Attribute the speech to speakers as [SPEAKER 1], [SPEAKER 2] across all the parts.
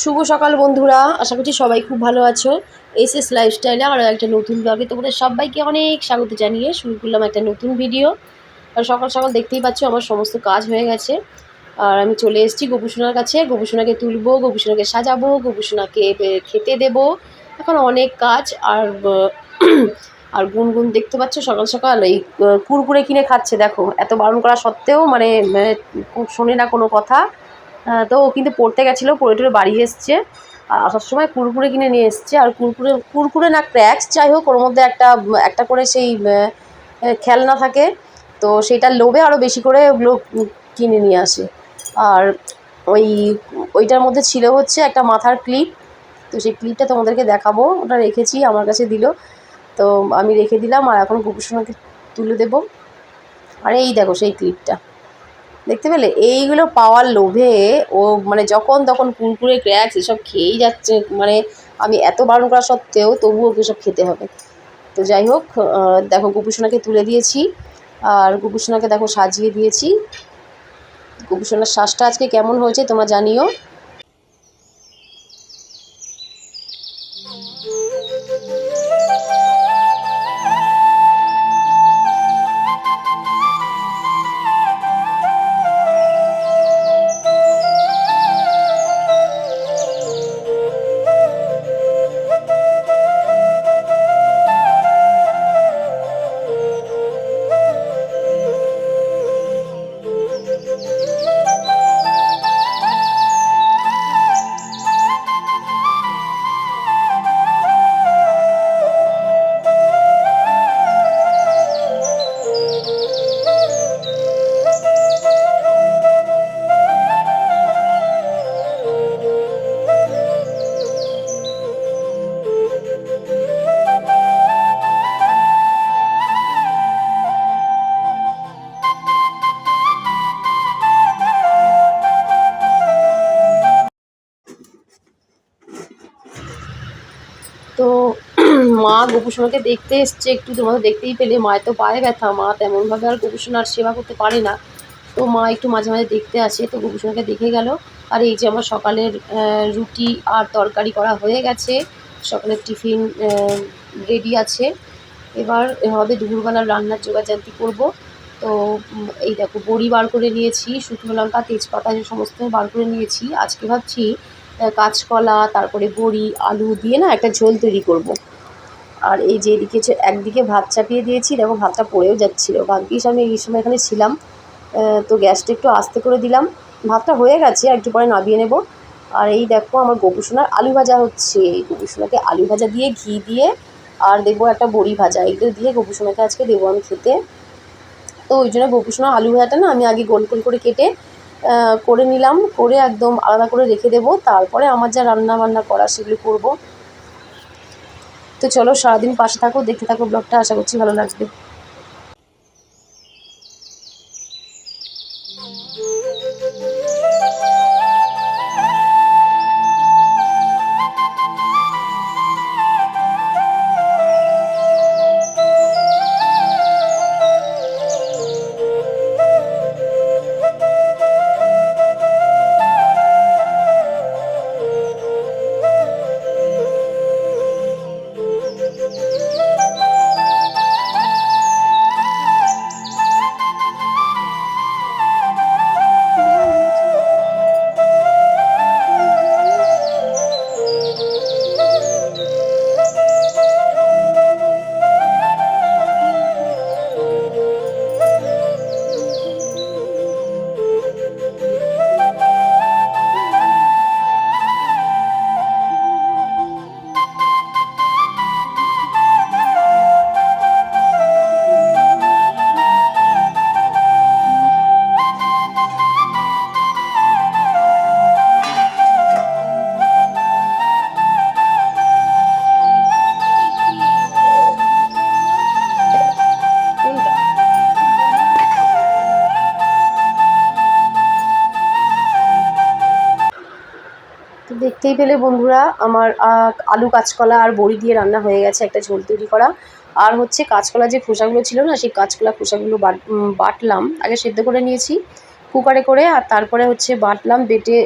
[SPEAKER 1] শুভ সকাল বন্ধুরা, আশা করছি সবাই খুব ভালো আছো। এস এস লাইফস্টাইলে আরও একটা নতুন ব্লগে তোমাদের সবাইকে অনেক স্বাগত জানিয়ে শুরু করলাম একটা নতুন ভিডিও আর সকাল সকাল দেখতেই পাচ্ছ আমার সমস্ত কাজ হয়ে গেছে। আর আমি চলে এসেছি গোপুসোনার কাছে। গোপুসোনাকে তুলবো, গোপুসোনাকে সাজাবো, গোপুসোনাকে খেতে দেব। এখন অনেক কাজ আর আর গুনগুন দেখতে পাচ্ছ সকাল সকাল। এই কুরকুরে কিনে খাচ্ছে, দেখো। এত বারণ করা সত্ত্বেও মানে শোনে না কোনো কথা। তো ও কিন্তু পড়তে গেছিল, পড়ে টড়ে বাড়ি এসছে। আর আসার সময় কুরকুরে কিনে নিয়ে এসছে। আর কুরকুরে কুরকুরে না ক্র্যাক্স যাই হোক, ওর মধ্যে একটা একটা করে সেই খেলনা থাকে। তো সেটার লোভে আরও বেশি করে ওগুলো কিনে নিয়ে আসে। আর ওই, ওইটার মধ্যে ছিল হচ্ছে একটা মাথার ক্লিপ। তো সেই ক্লিপটা তোমাদেরকে দেখাবো। ওটা রেখেছি, আমার কাছে দিল। তো আমি রেখে দিলাম, আর এখন গোপুসোনাকে তুলে দেবো। আর এই দেখো সেই ক্লিপটা। দেখতে পেলে? এইগুলো পাওয়ার লোভে ও মানে যখন তখন কুরকুরে, ক্র্যাক্স এসব খেয়েই যাচ্ছে। মানে আমি এত বারণ করা সত্ত্বেও তবুও ওকে সব খেতে হবে। তো যাই হোক দেখো গোপুসোনাকে তুলে দিয়েছি। আর গোপুসোনাকে দেখো সাজিয়ে দিয়েছি। গোপুসোনার শ্বাসটা আজকে কেমন হয়েছে তোমরা জানিও। তো মা গোপুসোনাকে দেখতে এসছে, একটু তোমরা দেখতেই পেলে। মায়ের তো পায়ে ব্যথা, মা তেমনভাবে আর গোপুসোনার সেবা করতে পারে না। তো মা একটু মাঝে মাঝে দেখতে আসে, তো গোপুসোনাকে দেখে গেল। আর এই যে আমার সকালের রুটি আর তরকারি করা হয়ে গেছে। সকালের টিফিন রেডি আছে। এবার হবে দুপুরবেলার রান্নার জোগাড়জান্তি করব। তো এই দেখো, বড়ি বার করে নিয়েছি, শুকনো লঙ্কা, তেজপাতা সমস্ত বার করে নিয়েছি। আজকে ভাবছি কাঁচকলা, তারপরে বড়ি, আলু দিয়ে না একটা ঝোল তৈরি করব। আর এই যে এদিকে একদিকে ভাত চাপিয়ে দিয়েছি, দেখো ভাতটা পড়েও যাচ্ছিল। ভাগ্যিস আমি এই সময় এখানে ছিলাম তো গ্যাসটা একটু আস্তে করে দিলাম। ভাতটা হয়ে গেছে একটু পরে নামিয়ে নেব। আর এই দেখো আমার গোপুসোনার আলু ভাজা হচ্ছে। এই গোপুসোনাকে আলু ভাজা দিয়ে ঘি দিয়ে, আর দেবো একটা বড়ি ভাজা। এগুলো দিয়ে গোপুসোনাকে আজকে দেবো আমি খেতে। তো ওই জন্য গোপুসোনা আলু ভাজাটা না আমি আগে গোল গোল করে কেটে করে নিলাম, করে একদম আলাদা করে রেখে দেব। তারপরে আমার যা রান্না বান্না করা সেগুলো করব। তো চলো, সারাদিন পাশে থাকো, দেখতে থাকো ব্লগটা, আশা করছি ভালো লাগবে। দেখতেই পেলে বন্ধুরা, আমার আলু কাঁচকলা আর বড়ি দিয়ে রান্না হয়ে গেছে, একটা ঝোল তৈরি করা। আর হচ্ছে কাঁচকলা যে খোসাগুলো ছিল না, সেই কাঁচকলা খোসাগুলো বাট বাটলাম। আগে সেদ্ধ করে নিয়েছি কুকারে করে, আর তারপরে হচ্ছে বাটলাম, বেটে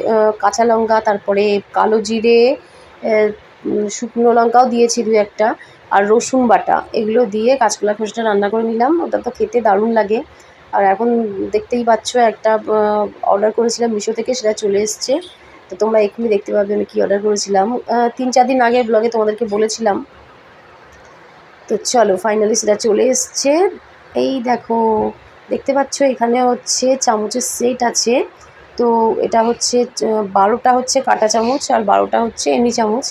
[SPEAKER 1] কাঁচা লঙ্কা, তারপরে কালো জিরে শুকনো লঙ্কাও দিয়েছি দু একটা, আর রসুন বাটা, এগুলো দিয়ে কাঁচকলা খোসাটা রান্না করে নিলাম। ওটা তো খেতে দারুণ লাগে। আর এখন দেখতেই পাচ্ছ, একটা অর্ডার করেছিলাম মিশো থেকে, সেটা চলে এসছে। তো তোমরা এক্ষুনি দেখতে পাবে আমি কী অর্ডার করেছিলাম। তিন চার দিন আগে ব্লগে তোমাদেরকে বলেছিলাম। তো চলো ফাইনালি সেটা চলে এসছে। এই দেখো, দেখতে পাচ্ছ এখানে হচ্ছে চামচের সেট আছে। তো এটা হচ্ছে বারোটা হচ্ছে কাঁটা চামচ আর বারোটা হচ্ছে এমনি চামচ।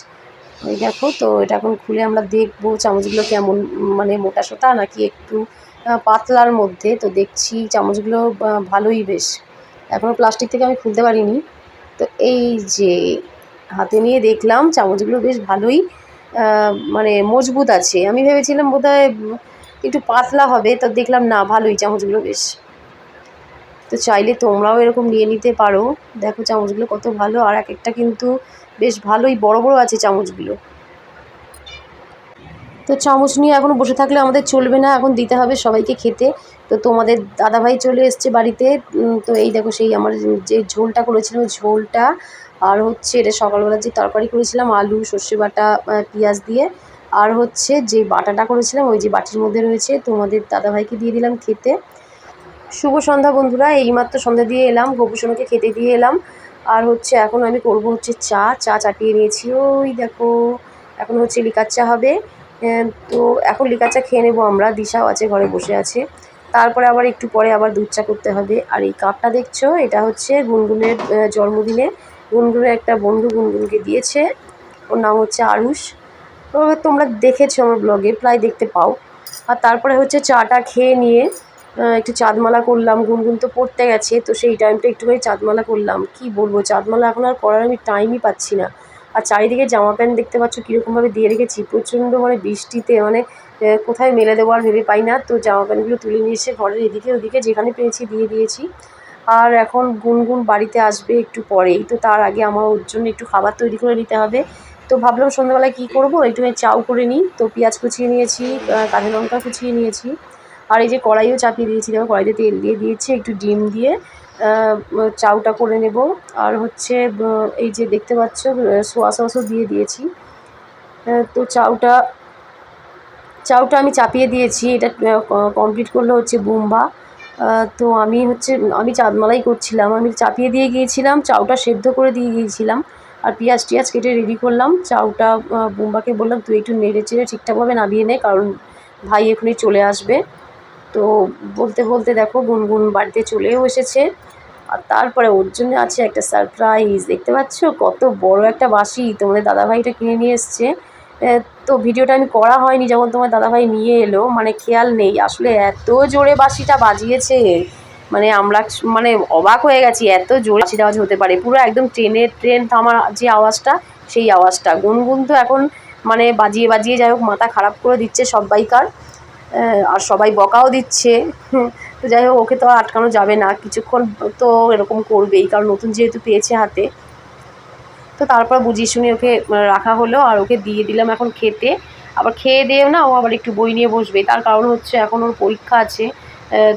[SPEAKER 1] এই দেখো, তো এটা এখন খুলে আমরা দেখব চামচগুলো কেমন মানে মোটা সোটা নাকি একটু পাতলার মধ্যে। তো দেখছি চামচগুলো ভালোই বেশ। এখনও প্লাস্টিক থেকে আমি খুলতে পারিনি। তো এই যে হাতে নিয়ে দেখলাম চামচগুলো বেশ ভালোই মানে মজবুত আছে। আমি ভেবেছিলাম উম, একটু পাতলা হবে তো দেখলাম না ভালোই চামচগুলো বেশ। তো চাইলে তোমরাও এরকম নিয়ে নিতে পারো। দেখো চামচগুলো কত ভালো আর এক একটা কিন্তু বেশ ভালোই বড় বড় আছে চামচগুলো। তো চামচ নিয়ে এখন বসে থাকলে আমাদের চলবে না এখন দিতে হবে সবাইকে খেতে। তো তোমাদের দাদাভাই চলে এসছে বাড়িতে। তো এই দেখো সেই আমার যে ঝোলটা করেছিলাম ওই ঝোলটা আর হচ্ছে এটা সকালবেলা যে তরকারি করেছিলাম, আলু, সর্ষে বাটা পেঁয়াজ দিয়ে। আর হচ্ছে যে বাটাটা করেছিলাম, ওই যে বাটির মধ্যে রয়েছে, তোমাদের দাদাভাইকে দিয়ে দিলাম খেতে। শুভ সন্ধ্যা বন্ধুরা, এইমাত্র সন্ধ্যা দিয়ে এলাম, গোপুসোনাকে খেতে দিয়ে এলাম। আর হচ্ছে এখন আমি করব হচ্ছে চা চা চাটিয়ে নিয়েছি। ওই দেখো, এখন হচ্ছে লিকার চা হবে। তো এখন লিকার চা খেয়ে নেব আমরা, দিশাও আছে, ঘরে বসে আছে। তারপরে আবার একটু পরে আবার দুধ চা করতে হবে। আর এই কাপটা দেখছ, এটা হচ্ছে গুনগুনের জন্মদিনে। গুনগুনের একটা বন্ধু গুনগুনকে দিয়েছে। ওর নাম হচ্ছে আরুষ। তোমরা দেখেছ আমার ব্লগে, প্রায় দেখতে পাও। আর তারপরে হচ্ছে চাটা খেয়ে নিয়ে একটু চাঁদমালা করলাম। গুনগুন তো পড়তে গেছে, তো সেই টাইমটা একটুখানি চাঁদমালা করলাম। কি বলব, চাঁদমালা এখন আর করার আমি টাইমই পাচ্ছি না। আর চারিদিকে জামা প্যান্ট দেখতে পাচ্ছ, কীরকমভাবে দিয়ে রেখেছি। প্রচণ্ড মানে বৃষ্টিতে মানে কোথায় মেলে দেবো আর ভেবে পাই না। তো জামা প্যান্টগুলো তুলে নিয়ে এসে ঘরের এদিকে ওদিকে যেখানে পেয়েছি দিয়ে দিয়েছি। আর এখন গুনগুন বাড়িতে আসবে একটু পরেই। তো তার আগে আমার ওর জন্য একটু খাবার তৈরি করে নিতে হবে। তো ভাবলাম সন্ধ্যাবেলায় কী করব? একটুখানি চাউ করে নিই। তো পেঁয়াজ কুচিয়ে নিয়েছি কাঁচা লঙ্কা কুচিয়ে নিয়েছি। আর এই যে কড়াইও চাপিয়ে দিয়েছি। দেখো কড়াইতে তেল দিয়ে দিয়েছি, একটু ডিম দিয়ে। চাউটা করে নেব। আর হচ্ছে এই যে দেখতে পাচ্ছ সোয়া সসও দিয়ে দিয়েছি। তো চাউটা চাউটা আমি চাপিয়ে দিয়েছি, এটা কমপ্লিট করল হচ্ছে বুম্বা। তো আমি হচ্ছে, আমি চাঁদমালাই করছিলাম। আমি চাপিয়ে দিয়ে গিয়েছিলাম, চাউটা সেদ্ধ করে দিয়ে গিয়েছিলাম আর পেঁয়াজ টিয়াজ কেটে রেডি করলাম। চাউটা বুম্বাকে বললাম, তুই একটু নেড়ে চেড়ে ঠিকঠাকভাবে নামিয়ে নে, কারণ ভাই এখনই চলে আসবে। তো বলতে বলতে দেখো, গুনগুন বাড়িতে চলেও এসেছে। আর তারপরে ওর জন্য আছে একটা সারপ্রাইজ দেখতে পাচ্ছ? কত বড় একটা বাসি। তোমাদের দাদাভাইটা কিনে নিয়ে এসছে। তো ভিডিওটা আমি করা হয়নি যখন তোমার দাদাভাই নিয়ে এলো। মানে খেয়াল নেই। আসলে এত জোরে বাসিটা বাজিয়েছে। মানে আমরা মানে অবাক হয়ে গেছি। এত জোরে বাঁশির আওয়াজ হতে পারে। পুরো একদম ট্রেনের ট্রেন থামার যে আওয়াজটা, সেই আওয়াজটা। গুনগুন তো এখন মানে বাজিয়ে বাজিয়ে যাই হোক, মাথা খারাপ করে দিচ্ছে সবাইকার। আর সবাই বকাও দিচ্ছে। তো যাই হোক, ওকে তো আটকানো যাবে না। কিছুক্ষণ তো এরকম করবেই। কারণ নতুন যেহেতু পেয়েছে হাতে। তো তারপর বুঝিয়ে শুনে ওকে রাখা হলো আর ওকে দিয়ে দিলাম এখন খেতে। আবার খেয়ে দিয়েও না ও আবার একটু বই নিয়ে বসবে। তার কারণ হচ্ছে এখন ওর পরীক্ষা আছে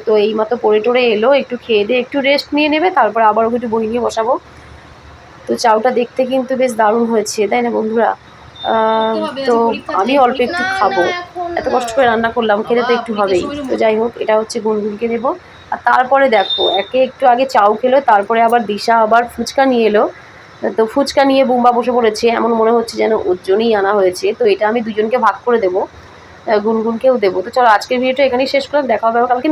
[SPEAKER 1] তো এইমাত্র পড়ে টরে এলো একটু খেয়ে দিয়ে একটু রেস্ট নিয়ে নেবে তারপর আবার ওকে একটু বই নিয়ে বসাবো। তো চাউটা দেখতে কিন্তু বেশ দারুণ হয়েছে তাই না বন্ধুরা? তো আমি অল্প একটু খাব। এত কষ্ট করে রান্না করলাম খেতে তো একটু হবেই। তো যাই হোক এটা হচ্ছে গুনগুনকে দেবো। আর তারপরে দেখো একে একটু আগে চাউ খেলো তারপরে আবার দিশা আবার ফুচকা নিয়ে এলো। তো ফুচকা নিয়ে বুম্বা বসে পড়েছে, এমন মনে হচ্ছে যেন ওর জন্যই আনা হয়েছে। তো এটা আমি দুজনকে ভাগ করে দেবো গুনগুনকেও দেবো। তো চলো আজকের ভিডিওটা এখানেই শেষ করলাম, দেখা হবে কালকে।